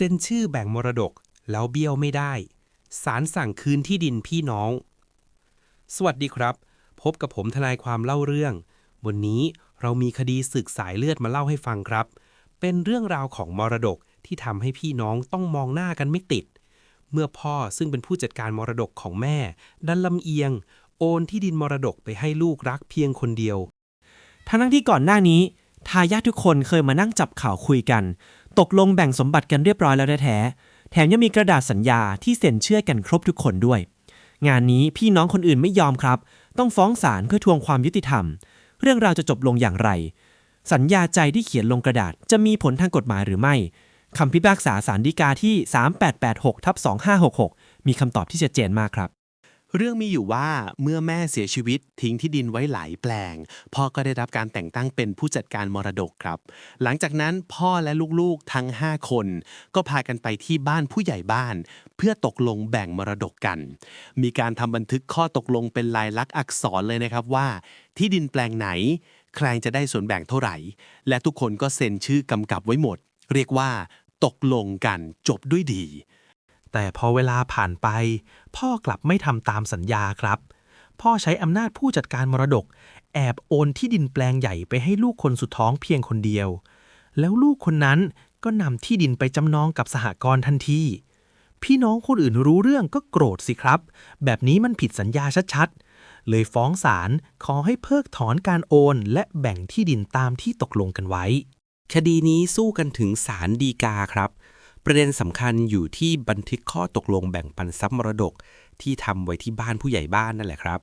เซ็นชื่อแบ่งมรดกแล้วเบี้ยวไม่ได้ศาลสั่งคืนที่ดินพี่น้อง สวัสดีครับ พบกับผมทนายความเล่าเรื่อง วันนี้เรามีคดีศึกสายเลือดมาเล่าให้ฟังครับ เป็นเรื่องราวของมรดกที่ทำให้พี่น้องต้องมองหน้ากันไม่ติด เมื่อพ่อซึ่งเป็นผู้จัดการมรดกของแม่ ดันลำเอียง โอนที่ดินมรดกไปให้ลูกรักเพียงคนเดียว ทั้งที่ก่อนหน้านี้ ทายาททุกคนเคยมานั่งจับข่าวคุยกัน ตกลงแบ่งสมบัติกันเรียบร้อยแล้วแท้แถมยังมีกระดาษสัญญาที่เซ็นเชื่อกันครบทุกคนด้วย งานนี้พี่น้องคนอื่นไม่ยอมครับ ต้องฟ้องศาลเพื่อทวงความยุติธรรม เรื่องราวจะจบลงอย่างไร สัญญาใจที่เขียนลงกระดาษจะมีผลทางกฎหมายหรือไม่คำพิพากษาศาลฎีกาที่ 3886ทับ2566 มีคำตอบที่ชัดเจนมากครับ เรื่องมีอยู่ว่าเมื่อแม่เสียชีวิตทิ้งที่ดินไว้หลายแปลง พ่อก็ได้รับการแต่งตั้งเป็นผู้จัดการมรดกครับ หลังจากนั้นพ่อและลูกๆทั้ง 5 คน ก็พากันไปที่บ้านผู้ใหญ่บ้าน เพื่อตกลงแบ่งมรดกกัน มีการทำบันทึกข้อตกลงเป็นลายลักษณ์อักษรเลยนะครับว่า ที่ดินแปลงไหน ใครจะได้ส่วนแบ่งเท่าไหร่ และทุกคนก็เซ็นชื่อกำกับไว้หมด เรียกว่า ตกลงกันจบด้วยดี แต่พอเวลาผ่านไป พ่อกลับไม่ทำตามสัญญาครับ พ่อใช้อำนาจผู้จัดการมรดก แอบโอนที่ดินแปลงใหญ่ไปให้ลูกคนสุดท้องเพียงคนเดียว แล้วลูกคนนั้นก็นำที่ดินไปจำนองกับสหกรณ์ทันทีพี่น้องคนอื่นรู้เรื่องก็โกรธสิครับ แบบนี้มันผิดสัญญาชัดๆ เลยฟ้องศาลขอให้เพิกถอนการโอน และแบ่งที่ดินตามที่ตกลงกันไว้ คดีนี้สู้กันถึงศาลฎีกาครับ ประเด็นสำคัญอยู่ที่บันทึกข้อตกลงแบ่งปันทรัพย์มรดก ที่ทำไว้ที่บ้านผู้ใหญ่บ้านนั่นแหละครับ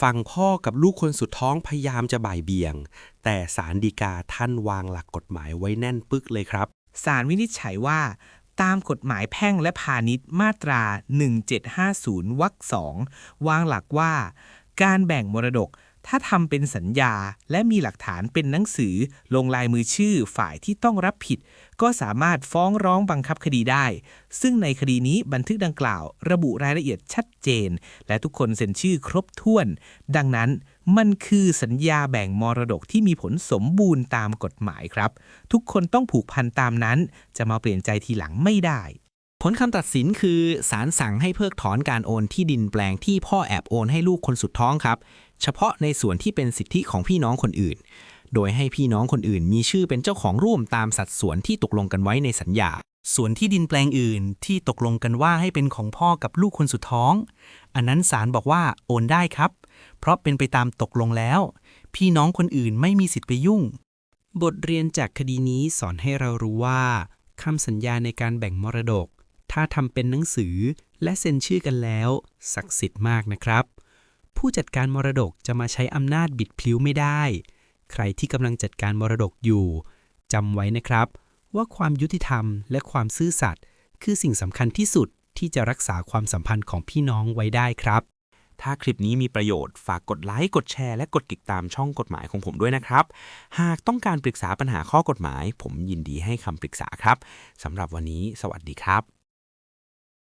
ฝั่งพ่อกับลูกคนสุดท้องพยายามจะบ่ายเบี่ยง แต่ศาลฎีกาท่านวางหลักกฎหมายไว้แน่นปึกเลยครับศาลวินิจฉัยว่า ตามกฎหมายแพ่งและพาณิชย์มาตรา 1750วรรคสองวางหลักว่า การแบ่งมรดก ถ้าทำเป็นสัญญาและมีหลักฐานเป็นหนังสือลงลายมือชื่อฝ่ายที่ต้องรับผิด ก็สามารถฟ้องร้องบังคับคดีได้ ซึ่งในคดีนี้บันทึกดังกล่าว ระบุรายละเอียดชัดเจน และทุกคนเซ็นชื่อครบถ้วน ดังนั้นมันคือสัญญาแบ่งมรดกที่มีผลสมบูรณ์ตามกฎหมายครับ ทุกคนต้องผูกพันตามนั้น จะมาเปลี่ยนใจทีหลังไม่ได้ ลคำตัดสินคือศาลสั่งให้เพิกถอนการโอนที่ดินแปลงที่พ่อแอบโอนให้ลูกคนสุดท้องครับ เฉพาะในส่วนที่เป็นสิทธิของพี่น้องคนอื่น โดยให้พี่น้องคนอื่น มีชื่อเป็นเจ้าของร่วมตามสัดส่วนที่ตกลงกันไว้ในสัญญา ส่วนที่ดินแปลงอื่นที่ตกลงกันว่าให้เป็นของพ่อกับลูกคนสุดท้อง อันนั้นศาลบอกว่าโอนได้ครับ เพราะเป็นไปตามตกลงแล้ว พี่น้องคนอื่นไม่มีสิทธิ์ไปยุ่ง บทเรียนจากคดีนี้สอนให้เรารู้ว่าคำสัญญาในการแบ่งมรดก ถ้าทำเป็นหนังสือและเซ็นชื่อกันแล้ว ศักดิ์สิทธิ์มากนะครับ ผู้จัดการมรดกจะมาใช้อำนาจบิดพลิ้วไม่ได้ ใครที่กำลังจัดการมรดกอยู่จำไว้นะครับ ว่าความยุติธรรมและความซื่อสัตย์คือสิ่งสำคัญที่สุดที่จะรักษาความสัมพันธ์ของพี่น้องไว้ได้ครับ ถ้าคลิปนี้มีประโยชน์ฝากกดไลค์ กดแชร์ และกดติดตามช่องกฎหมายของผมด้วยนะครับ หากต้องการปรึกษาปัญหาข้อกฎหมาย ผมยินดีให้คำปรึกษาครับสำหรับวันนี้ สวัสดีครับ